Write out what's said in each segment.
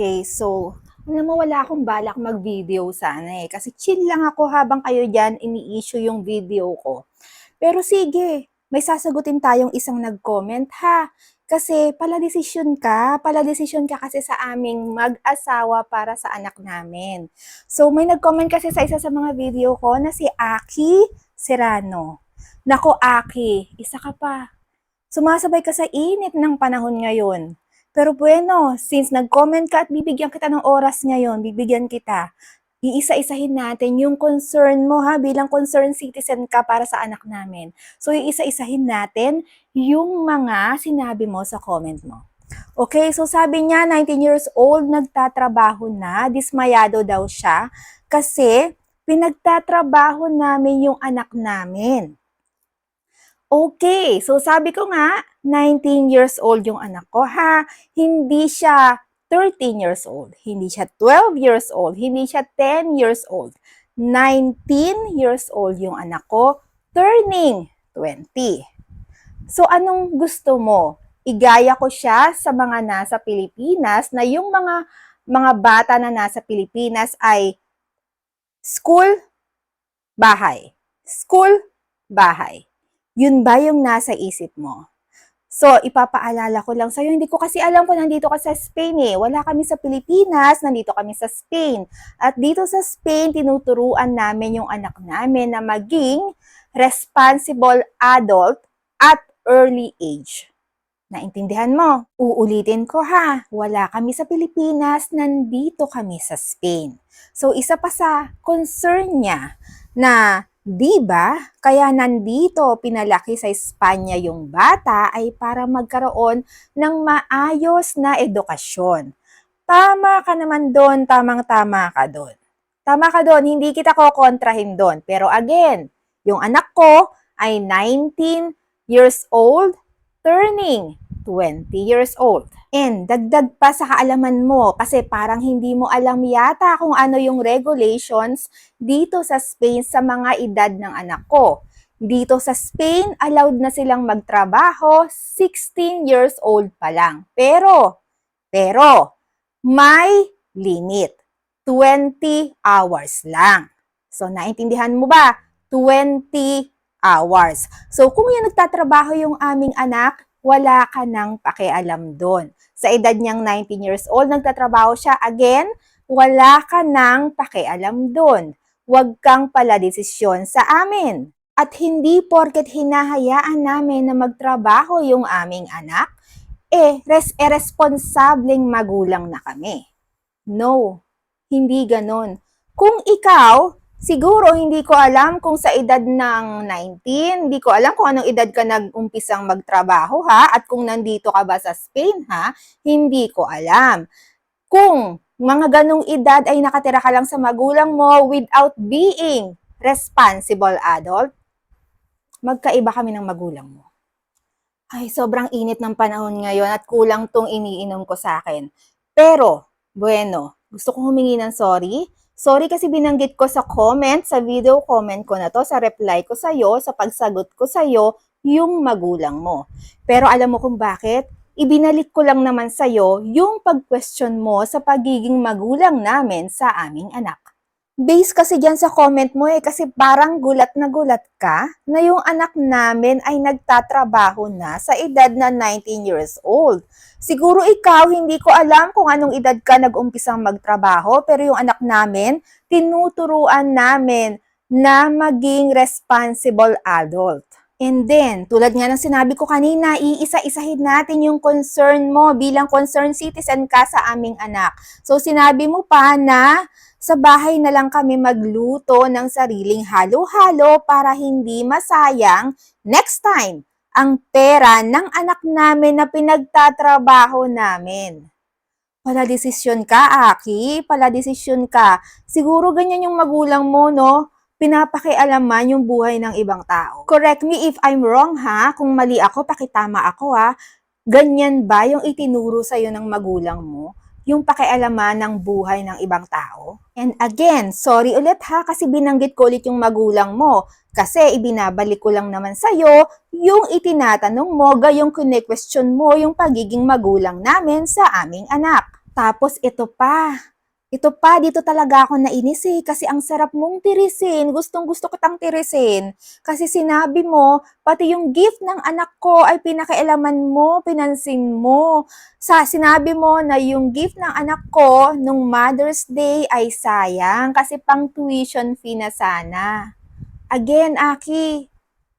Okay, so, alam mo, wala akong balak mag-video sana eh. Kasi chill lang ako habang kayo dyan ini-issue yung video ko. Pero sige, may sasagutin tayong isang nag-comment ha. Kasi pala desisyon ka, pala desisyon ka kasi sa aming mag-asawa para sa anak namin. So may nag-comment kasi sa isa sa mga video ko na si Aki Serrano. Nako Aki, isa ka pa. Sumasabay ka sa init ng panahon ngayon. Pero bueno, since nag-comment ka at bibigyan kita ng oras ngayon, bibigyan kita, iisa-isahin natin yung concern mo ha, bilang concerned citizen ka para sa anak namin. So, iisa-isahin natin yung mga sinabi mo sa comment mo. Okay, so sabi niya, 19 years old, nagtatrabaho na, dismayado daw siya, kasi pinagtatrabaho namin yung anak namin. Okay, so sabi ko nga, 19 years old yung anak ko ha. Hindi siya 13 years old, hindi siya 12 years old, hindi siya 10 years old. 19 years old yung anak ko, turning 20. So anong gusto mo? Igaya ko siya sa mga nasa Pilipinas na yung mga mga bata na nasa Pilipinas ay school, bahay. School, bahay. Yun ba yung nasa isip mo? So, ipapaalala ko lang sa'yo, hindi ko kasi alam kung nandito ka sa Spain eh. Wala kami sa Pilipinas, nandito kami sa Spain. At dito sa Spain, tinuturuan namin yung anak namin na maging responsible adult at early age. Naintindihan mo? Uulitin ko ha, wala kami sa Pilipinas, nandito kami sa Spain. So, isa pa sa concern niya na Di ba? Kaya nandito pinalaki sa Espanya yung bata ay para magkaroon ng maayos na edukasyon. Tama ka naman doon, tamang-tama ka doon. Tama ka doon, hindi kita kokontrahin doon. Pero again, yung anak ko ay 19 years old, turning 20 years old. And dagdag pa sa kaalaman mo kasi parang hindi mo alam yata kung ano yung regulations dito sa Spain sa mga edad ng anak ko. Dito sa Spain, allowed na silang magtrabaho 16 years old pa lang. Pero, pero, may limit. 20 hours lang. So, naintindihan mo ba? 20 hours. So, kung yan nagtatrabaho yung aming anak, wala ka nang pakialam doon. Sa edad niyang 19 years old, nagtatrabaho siya, again, wala ka nang pakialam doon. Huwag kang pala desisyon sa amin. At hindi porket hinahayaan namin na magtrabaho yung aming anak, eh, res irresponsableng magulang na kami. No, hindi ganon. Kung ikaw, Siguro hindi ko alam kung sa edad ng 19, hindi ko alam kung anong edad ka nag-umpisang magtrabaho ha at kung nandito ka ba sa Spain ha, hindi ko alam. Kung mga ganong edad ay nakatira ka lang sa magulang mo without being responsible adult, magkaiba kami ng magulang mo. Ay, sobrang init ng panahon ngayon at kulang tong iniinom ko sa akin. Pero, bueno, gusto kong humingi ng sorry Sorry kasi binanggit ko sa comment, sa video comment ko na to, sa reply ko sa'yo, sa pagsagot ko sa'yo, yung magulang mo. Pero alam mo kung bakit? Ibinalik ko lang naman sa'yo yung pag-question mo sa pagiging magulang namin sa aming anak. Base kasi dyan sa comment mo eh, kasi parang gulat na gulat ka na yung anak namin ay nagtatrabaho na sa edad na 19 years old. Siguro ikaw, hindi ko alam kung anong edad ka nag-umpisang magtrabaho, pero yung anak namin, tinuturuan namin na maging responsible adult. And then, tulad nga ng sinabi ko kanina, iisa-isahin natin yung concern mo bilang concerned citizen ka sa aming anak. So, sinabi mo pa na sa bahay na lang kami magluto ng sariling halo-halo para hindi masayang next time ang pera ng anak namin na pinagtatrabaho namin. Pala desisyon ka, Aki. Pala desisyon ka. Siguro ganyan yung magulang mo, no? Pinapakialaman yung buhay ng ibang tao. Correct me if I'm wrong, ha? Kung mali ako, pakitama ako, ha? Ganyan ba yung itinuro sa'yo ng magulang mo? yung pakialaman ng buhay ng ibang tao. And again, sorry ulit ha kasi binanggit ko ulit yung magulang mo. Kasi ibinabalik ko lang naman sa'yo yung itinatanong mo, gayong kine-question mo yung pagiging magulang namin sa aming anak. Tapos ito pa. Ito pa, dito talaga ako nainis eh. Kasi ang sarap mong tirisin. Gustong gusto kitang tirisin. Kasi sinabi mo, pati yung gift ng anak ko ay pinakailaman mo, pinansin mo. Sa sinabi mo na yung gift ng anak ko nung Mother's Day ay sayang kasi pang tuition fee na sana. Again, Aki,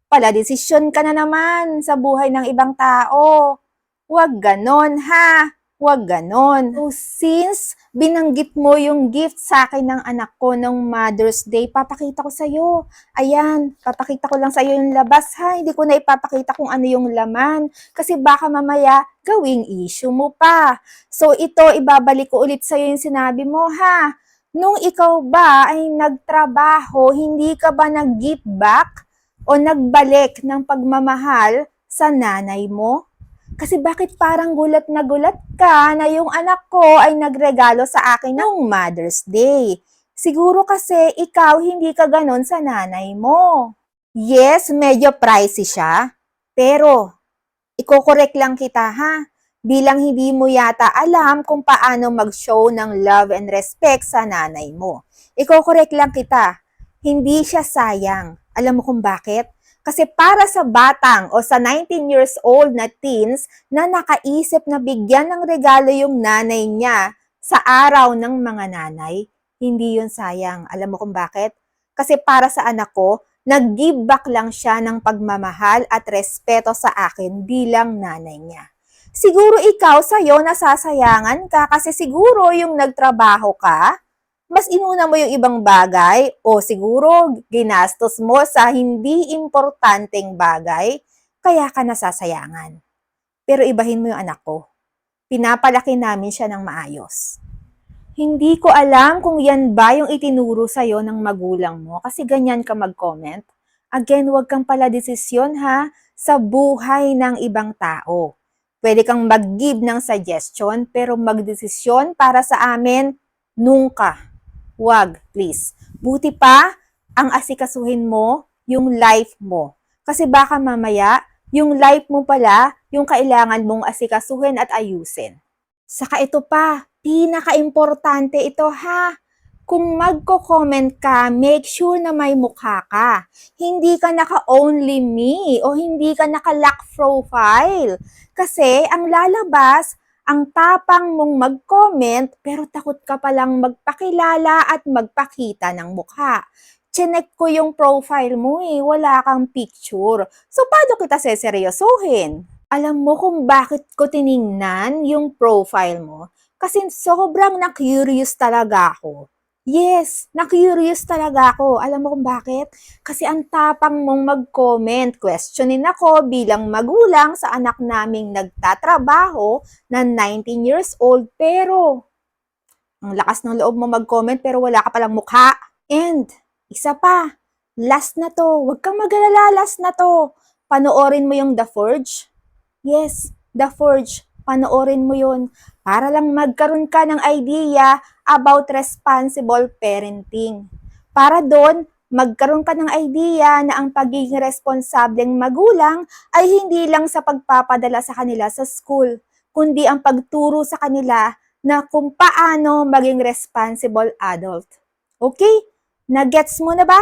pala desisyon ka na naman sa buhay ng ibang tao. Huwag ganon, ha? Huwag ganon. So, since binanggit mo yung gift sa akin ng anak ko ng Mother's Day, papakita ko sa'yo. Ayan, papakita ko lang sa'yo yung labas, ha? Hindi ko na ipapakita kung ano yung laman. Kasi baka mamaya, gawing issue mo pa. So, ito, ibabalik ko ulit sa'yo yung sinabi mo, ha? Nung ikaw ba ay nagtrabaho, hindi ka ba nag-give back o nagbalik ng pagmamahal sa nanay mo? Kasi bakit parang gulat na gulat ka na yung anak ko ay nagregalo sa akin ng Mother's Day? Siguro kasi ikaw hindi ka ganon sa nanay mo. Yes, medyo pricey siya. Pero, iko-correct lang kita ha. Bilang hindi mo yata alam kung paano mag-show ng love and respect sa nanay mo. Iko-correct lang kita. Hindi siya sayang. Alam mo kung bakit? Kasi para sa batang o sa 19 years old na teens na nakaisip na bigyan ng regalo yung nanay niya sa araw ng mga nanay, hindi yun sayang. Alam mo kung bakit? Kasi para sa anak ko, nag-give back lang siya ng pagmamahal at respeto sa akin bilang nanay niya. Siguro ikaw sa'yo nasasayangan ka kasi siguro yung nagtrabaho ka, mas inuna mo yung ibang bagay o siguro ginastos mo sa hindi importanteng bagay, kaya ka nasasayangan. Pero ibahin mo yung anak ko. Pinapalaki namin siya ng maayos. Hindi ko alam kung yan ba yung itinuro sa'yo ng magulang mo kasi ganyan ka mag-comment. Again, huwag kang pala desisyon ha sa buhay ng ibang tao. Pwede kang mag-give ng suggestion pero magdesisyon para sa amin, nunca. Huwag, please. Buti pa, ang asikasuhin mo, yung life mo. Kasi baka mamaya, yung life mo pala, yung kailangan mong asikasuhin at ayusin. Saka ito pa, pinaka-importante ito ha. Kung magko-comment ka, make sure na may mukha ka. Hindi ka naka-only me o hindi ka naka-lock profile. Kasi ang lalabas, ang tapang mong mag-comment pero takot ka palang magpakilala at magpakita ng mukha. Chinek ko yung profile mo eh, wala kang picture. So, paano kita seseryosohin? Alam mo kung bakit ko tiningnan yung profile mo? Kasi sobrang na-curious talaga ako. Yes, na-curious talaga ako. Alam mo kung bakit? Kasi ang tapang mong mag-comment, questionin ako bilang magulang sa anak naming nagtatrabaho na 19 years old pero ang lakas ng loob mo mag-comment pero wala ka palang mukha. And, isa pa, last na to. Huwag kang mag-alala, last na to. Panoorin mo yung The Forge. Yes, The Forge. Panoorin mo yun para lang magkaroon ka ng idea about responsible parenting. Para doon, magkaroon ka ng idea na ang pagiging responsableng magulang ay hindi lang sa pagpapadala sa kanila sa school, kundi ang pagturo sa kanila na kung paano maging responsible adult. Okay? Nagets mo na ba?